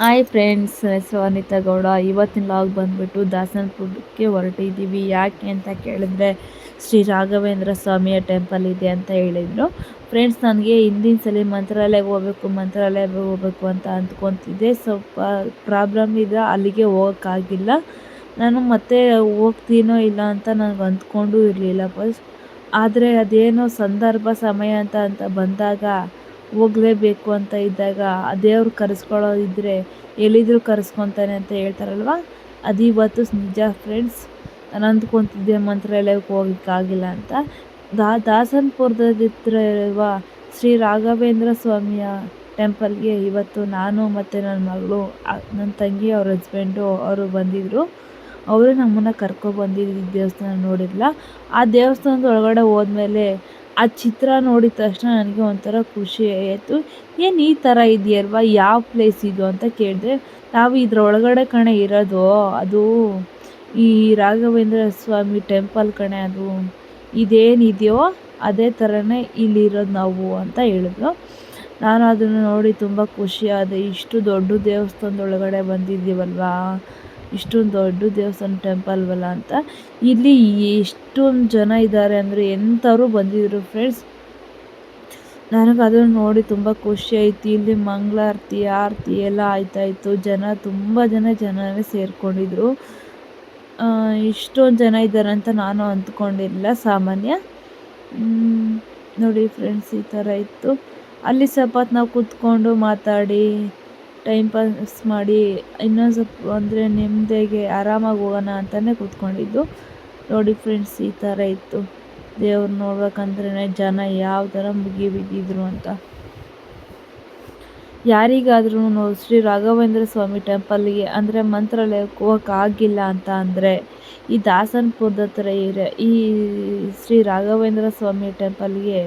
Hi friends ಹೆಸರು ಅನಿತಾ ಗೌಡ ಇವತ್ತಿನ log ಬಂದುಬಿಟ್ಟು ದಾಸನಪುರಕ್ಕೆ ಹೊರಟಿದ್ದೀವಿ ಯಾಕೆ ಅಂತ ಕೇಳಿದ್ರೆ, ಶ್ರೀ ರಾಘವೇಂದ್ರ ಸ್ವಾಮಿಯ ಟೆಂಪಲ್ ಇದೆ ಅಂತ ಹೇಳಿದರು. ಫ್ರೆಂಡ್ಸ್ ನನಗೆ ಹಿಂದಿನ ಸಲ ಮಂತ್ರಾಲಯಕ್ಕೆ ಹೋಗ್ಬೇಕು ಮಂತ್ರಾಲಯಕ್ಕೆ ಹೋಗ್ಬೇಕು ಅಂತ ಅಂದ್ಕೊತಿದ್ದೆ. ಸ್ವಲ್ಪ ಪ್ರಾಬ್ಲಮ್ ಇದೆ, ಅಲ್ಲಿಗೆ ಹೋಗೋಕ್ಕಾಗಿಲ್ಲ. ನಾನು ಮತ್ತೆ ಹೋಗ್ತೀನೋ ಇಲ್ಲ ಅಂತ ನನಗೆ ಅಂದ್ಕೊಂಡು ಇರಲಿಲ್ಲ ಫಸ್ಟ್ ಆದರೆ ಅದೇನೋ ಸಂದರ್ಭ, ಸಮಯ ಅಂತ ಅಂತ ಬಂದಾಗ ಹೋಗಲೇಬೇಕು ಅಂತ ಇದ್ದಾಗ ಆ ದೇವ್ರು ಕರೆಸ್ಕೊಳ್ಳೋದಿದ್ರೆ ಎಲ್ಲಿದ್ದರೂ ಕರೆಸ್ಕೊತಾನೆ ಅಂತ ಹೇಳ್ತಾರಲ್ವ? ಅದು ಇವತ್ತು ನಿಜ ಫ್ರೆಂಡ್ಸ್ ನಾನು ಅಂದ್ಕೊತಿದ್ದೆ ಮಂತ್ರಾಲಯಕ್ಕೆ ಹೋಗೋಕ್ಕಾಗಿಲ್ಲ ಅಂತ. ದಾ ದಾಸನಪುರದ ಹತ್ರ ಇರುವ ಶ್ರೀ ರಾಘವೇಂದ್ರ ಸ್ವಾಮಿಯ ಟೆಂಪಲ್ಗೆ ಇವತ್ತು ನಾನು ಮತ್ತು ನನ್ನ ಮಗಳು ನನ್ನ ತಂಗಿ, ಅವ್ರ ಹಸ್ಬೆಂಡು ಅವರು ಬಂದಿದ್ದರು ಅವರು ನಮ್ಮನ್ನು ಕರ್ಕೊಬಂದಿದ್ದು ದೇವಸ್ಥಾನ ನೋಡಿಲ್ಲ ಆ ದೇವಸ್ಥಾನದ ಒಳಗಡೆ ಹೋದ್ಮೇಲೆ ಆ ಚಿತ್ರ ನೋಡಿದ ತಕ್ಷಣ ನನಗೆ ಒಂಥರ ಖುಷಿ ಆಯಿತು. ಏನು ಈ ಥರ ಇದೆಯಲ್ವ? ಯಾವ ಪ್ಲೇಸ್ ಇದು ಅಂತ ಕೇಳಿದೆ ನಾವು ಇದ್ರ ಒಳಗಡೆ ಕಣೆ ಇರೋದು, ಅದು ಈ ರಾಘವೇಂದ್ರ ಸ್ವಾಮಿ ಟೆಂಪಲ್ ಕಣೆ, ಅದು ಇದೇನಿದೆಯೋ ಅದೇ ಥರನೇ ಇಲ್ಲಿರೋದು ನಾವು ಅಂತ ಹೇಳಿದ್ರು. ನಾನು ಅದನ್ನು ನೋಡಿ ತುಂಬ ಖುಷಿಯಾದೆ ಇಷ್ಟು ದೊಡ್ಡ ದೇವಸ್ಥಾನದೊಳಗಡೆ ಬಂದಿದ್ದೀವಲ್ವಾ? ಇಷ್ಟೊಂದು ದೊಡ್ಡ ದೇವಸ್ಥಾನ ಟೆಂಪಲ್ವಲ್ಲ ಅಂತ. ಇಲ್ಲಿ ಎಷ್ಟೊಂದು ಜನ ಇದ್ದಾರೆ ಅಂದರೆ ಎಂಥವ್ರು ಬಂದಿದ್ರು ಫ್ರೆಂಡ್ಸ್ ನನಗೆ ಅದನ್ನು ನೋಡಿ ತುಂಬ ಖುಷಿ ಆಯ್ತು. ಇಲ್ಲಿ ಮಂಗಳಾರತಿ, ಆರತಿ ಎಲ್ಲ ಆಯ್ತಾಯಿತ್ತು ಜನ ತುಂಬ ಜನ ಜನನೇ ಸೇರಿಕೊಂಡಿದ್ರು. ಇಷ್ಟೊಂದು ಜನ ಇದ್ದಾರೆ ಅಂತ ನಾನು ಅಂದ್ಕೊಂಡಿರಲಿಲ್ಲ ಸಾಮಾನ್ಯ. ನೋಡಿ ಫ್ರೆಂಡ್ಸ್ ಈ ಥರ ಇತ್ತು. ಅಲ್ಲಿ ಸ್ವಲ್ಪ ನಾವು ಕೂತ್ಕೊಂಡು ಮಾತಾಡಿ ಟೈಮ್ ಪಾಸ್ ಮಾಡಿ ಇನ್ನೊಂದು ಸ್ವಲ್ಪ ಅಂದರೆ ನೆಮ್ಮದಿಗೆ ಆರಾಮಾಗಿ ಹೋಗೋಣ ಅಂತಲೇ ಕೂತ್ಕೊಂಡಿದ್ದು. ನೋಡಿ ಫ್ರೆಂಡ್ಸ್ ಈ ಥರ ಇತ್ತು. ದೇವ್ರು ನೋಡ್ಬೇಕಂದ್ರೆ ಜನ ಯಾವ ಥರ ಮುಗಿ ಬಿದ್ದಿದ್ರು ಅಂತ. ಯಾರಿಗಾದ್ರೂ ಶ್ರೀ ರಾಘವೇಂದ್ರ ಸ್ವಾಮಿ ಟೆಂಪಲ್ಗೆ ಅಂದರೆ ಮಂತ್ರಾಲಯಕ್ಕೆ ಹೋಗೋಕ್ಕಾಗಿಲ್ಲ ಅಂತ ಅಂದರೆ ಈ ದಾಸನಪುರದ ಹತ್ರ ಈ ಶ್ರೀ ರಾಘವೇಂದ್ರ ಸ್ವಾಮಿ ಟೆಂಪಲ್ಗೆ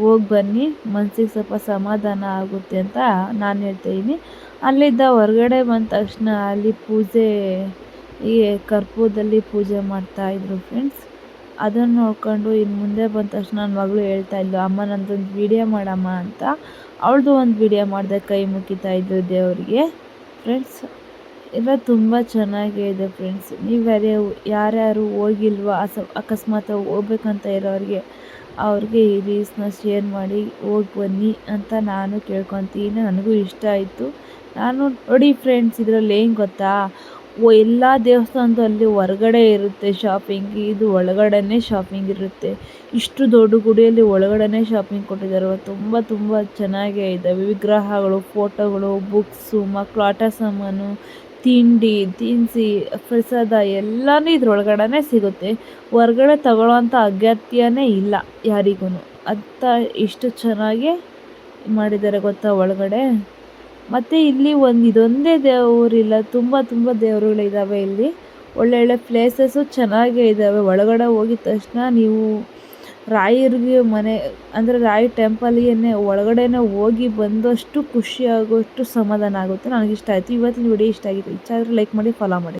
ಹೋಗಿ ಬನ್ನಿ ಮನಸ್ಸಿಗೆ ಸ್ವಲ್ಪ ಸಮಾಧಾನ ಆಗುತ್ತೆ ಅಂತ ನಾನು ಹೇಳ್ತಾಯಿದ್ದೀನಿ ಅಲ್ಲಿದ್ದ ಹೊರಗಡೆ ಬಂದ ತಕ್ಷಣ ಅಲ್ಲಿ ಪೂಜೆ, ಈ ಕರ್ಪೂರದಲ್ಲಿ ಪೂಜೆ ಮಾಡ್ತಾಯಿದ್ರು ಫ್ರೆಂಡ್ಸ್ ಅದನ್ನು ನೋಡ್ಕೊಂಡು ಇನ್ನು ಮುಂದೆ ಬಂದ ತಕ್ಷಣ ನನ್ನ ಮಗಳು ಹೇಳ್ತಾಯಿದ್ಲು ಅಮ್ಮ, ನಂದೊಂದು ವಿಡಿಯೋ ಮಾಡಮ್ಮ ಅಂತ. ಅವಳದು ಒಂದು ವಿಡಿಯೋ ಮಾಡಿದೆ, ಕೈ ಮುಗಿತಾಯಿದ್ದು ದೇವರಿಗೆ. ಫ್ರೆಂಡ್ಸ್ ಎಲ್ಲ ತುಂಬ ಚೆನ್ನಾಗೇ ಇದೆ ಫ್ರೆಂಡ್ಸ್ ನೀವು ಯಾರೇ ಯಾರ್ಯಾರು ಹೋಗಿಲ್ವ, ಅಸ, ಅಕಸ್ಮಾತ್ ಹೋಗ್ಬೇಕಂತ ಇರೋರಿಗೆ ಅವ್ರಿಗೆ ಈ ರೀಲ್ಸ್ನ ಶೇರ್ ಮಾಡಿ ಹೋಗಿ ಬನ್ನಿ ಅಂತ ನಾನು ಕೇಳ್ಕೊತೀನಿ. ನನಗೂ ಇಷ್ಟ ಆಯಿತು. ನಾನು ನೋಡಿ ಫ್ರೆಂಡ್ಸ್ ಇದರಲ್ಲಿ ಏನು ಗೊತ್ತಾ? ಓ, ಎಲ್ಲ ದೇವಸ್ಥಾನದಲ್ಲಿ ಹೊರಗಡೆ ಇರುತ್ತೆ ಶಾಪಿಂಗ್ ಇದು ಒಳಗಡೆನೇ ಶಾಪಿಂಗ್ ಇರುತ್ತೆ. ಇಷ್ಟು ದೊಡ್ಡ ಗುಡಿಯಲ್ಲಿ ಒಳಗಡೆನೇ ಶಾಪಿಂಗ್ ಕೊಟ್ಟಿದ್ದಾರೆ. ತುಂಬ ತುಂಬ ಚೆನ್ನಾಗೇ ಇದ್ದಾವೆ ವಿಗ್ರಹಗಳು ಫೋಟೋಗಳು ಬುಕ್ಸು ಮಕ್ಕಳು ಆಟ ಸಾಮಾನು ತಿಂಡಿ, ತಿನಿಸಿ, ಪ್ರಸಾದ ಎಲ್ಲನೂ ಇದ್ರೊಳಗಡೆ ಸಿಗುತ್ತೆ. ಹೊರ್ಗಡೆ ತಗೊಳ್ಳೋವಂಥ ಅಗತ್ಯನೇ ಇಲ್ಲ ಯಾರಿಗೂ ಅಂತ ಇಷ್ಟು ಚೆನ್ನಾಗಿ ಮಾಡಿದ್ದಾರೆ ಗೊತ್ತಾ ಒಳಗಡೆ? ಮತ್ತು ಇಲ್ಲಿ ಒಂದು ಇದೊಂದೇ ದೇವರಿಲ್ಲ, ತುಂಬ ತುಂಬ ದೇವರುಗಳಿದ್ದಾವೆ ಇಲ್ಲಿ. ಒಳ್ಳೊಳ್ಳೆ ಪ್ಲೇಸಸ್ಸು ಚೆನ್ನಾಗೇ ಇದ್ದಾವೆ ಒಳಗಡೆ ಹೋಗಿದ ತಕ್ಷಣ ನೀವು ರಾಯರಿಗೆ ಮನೆ, ಅಂದರೆ ರಾಯ ಟೆಂಪಲ್ಗೆ ಒಳಗಡೆನೇ ಹೋಗಿ ಬಂದಷ್ಟು ಖುಷಿ ಸಮಾಧಾನ ಆಗುತ್ತೆ. ನನಗೆ ಇಷ್ಟ ಆಯಿತು. ಇವತ್ತಿನ ವಿಡಿಯೋ ಇಷ್ಟ ಆಗಿತ್ತು ಇಷ್ಟ ಲೈಕ್ ಮಾಡಿ ಫಾಲೋ ಮಾಡಿ.